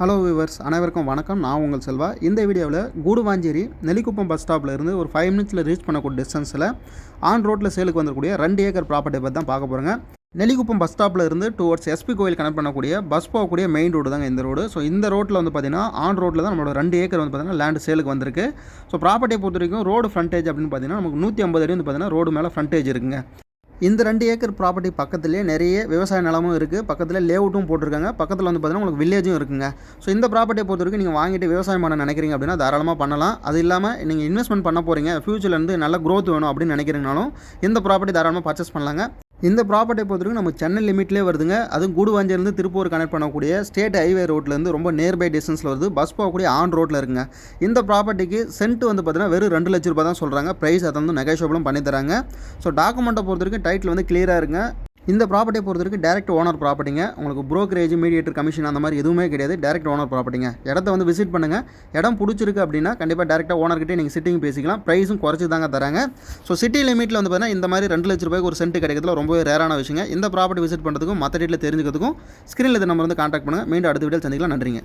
Hello viewers அனைவருக்கும் வணக்கம். நான் உங்கள் செல்வா. இந்த வீடியோவில் கூடுவாஞ்சேரி நெல்லிக்குப்பம் பஸ் ஸ்டாப்பில் இருந்து ஒரு ஃபைவ் மினிட்ஸில் ரீச் பண்ணக்கூடிய டிஸ்டன்ஸில் ஆன் ரோட்டில் சேலுக்கு வந்திருக்கக்கூடிய ரெண்டு ஏக்கர் ப்ராப்பர்ட்டி பற்றி தான் பார்க்க போகிறேன் நெல்லிக்குப்பம் பஸ் ஸ்டாப்பில் இருந்து டுவர்ட்ஸ் எஸ்பி கோயில் கனெக்ட் பண்ணக்கூடிய பஸ் போகக்கூடிய மெயின் ரோடு தாங்க இந்த ரோடு ஸோ இந்த ரோட்டில் வந்து பார்த்தீங்கன்னா ஆன் ரோட்டில் தான் நம்மளோட ரெண்டு ஏக்கர் வந்து பார்த்தீங்கன்னா லேண்ட் சேலுக்கு வந்திருக்கு. ஸோ ப்ராப்பர்ட்டியை பொறுத்த வரைக்கும் ரோடு ஃப்ரண்டேஜ் அப்படின்னு பார்த்தீங்கன்னா நமக்கு நூற்றி ஐம்பது அடி வந்து பார்த்தீங்கன்னா ரோடு மேலே ஃப்ரண்டேஜ் இருக்குங்க. இந்த ரெண்டு ஏக்கர் ப்ராப்பர்ட்டி பக்கத்துலேயே நிறைய விவசாய நிலமும் இருக்குது பக்கத்தில் லேஅவுட்டும் போட்டிருக்காங்க. பக்கத்தில் வந்து பார்த்தீங்கன்னா உங்களுக்கு வில்லேஜும் இருக்குங்க. ஸோ இந்த ப்ராப்பர்ட்டியை பொறுத்த வரைக்கும் நீங்கள் வாங்கிட்டு விவசாயம் பண்ண நினைக்கிறீங்க அப்படின்னா தாராளமாக பண்ணலாம். அது இல்லாமல் நீங்கள் இன்வெஸ்ட்மெண்ட் பண்ண போகிறீங்க ஃப்யூச்சர்லருந்து நல்ல க்ரோத் வேணும் அப்படின்னு நினைக்கிறீங்கனாலும் இந்த ப்ராப்பர்ட்டி தாராளமாக பர்ச்சேஸ் பண்ணலாங்க. இந்த ப்ராப்பர்ட்டியை பொறுத்த வரைக்கும் நம்ம சென்னை லிமிட்லேயே வருதுங்க. அதுவும் கூடுவாஞ்சிலேருந்து திருப்பூர் கனெக்ட் பண்ணக்கூடிய ஸ்டேட் ஹைவே ரோட்லேருந்து ரொம்ப நியர்பை டிஸ்டன்ஸில் வருது. பஸ் போகக்கூடிய ஆன் ரோட்டில் இருக்குங்க. இந்த ப்ராப்பர்ட்டிக்கு சென்ட் வந்து பார்த்தீங்கன்னா வெறும் ரெண்டு லட்ச ரூபாய் தான் சொல்கிறாங்க ப்ரைஸ் அதை வந்து நெகோஷியபிளும் பண்ணி தராங்க. ஸோ டாக்குமெண்ட்டை பொறுத்த வரைக்கும் டைட்டில் வந்து கிளியராக இருங்க இந்த ப்ராப்பர்ட்டியை பொறுத்தவரைக்கும் டேரக்ட் ஓனர் ப்ராப்பர்ட்டிங்க உங்களுக்கு ப்ரோக்கரேஜ் மீடியேட்டர் கமிஷன் அந்த மாதிரி எதுவுமே கிடையாது. டேரக்ட் ஓனர் ப்ராப்பர்ட்டிங்க இடத்த வந்து விசிட் பண்ணுங்கள் இடம் பிடிச்சிருக்கு அப்படின்னா கண்டிப்பாக டேரெக்டாக ஓனர்கிட்டே நீங்கள் சிட்டிங் பேசிக்கலாம். ப்ரைஸும் குறைச்சி தாங்க தராங்க. ஸோ சிட்டி லிமிட்டில் வந்து பார்த்தீங்கன்னா இந்த மாதிரி ரெண்டு லட்ச ரூபாய்க்கு ஒரு சென்ட் கிடைக்கிறதுல ரொம்பவே ரேரான விஷயங்க. இந்த ப்ராப்பர்ட்டி விசிட் பண்ணுறதுக்கும் மற்ற டீட்டில் தெரிஞ்சுக்கிறதுக்கும் ஸ்க்ரீனில் இந்த நம்பர் வந்து காண்டாக்ட் பண்ணுங்கள் மீண்டும் அடுத்த வீடியோ சந்திக்கலாம். நன்றிங்க.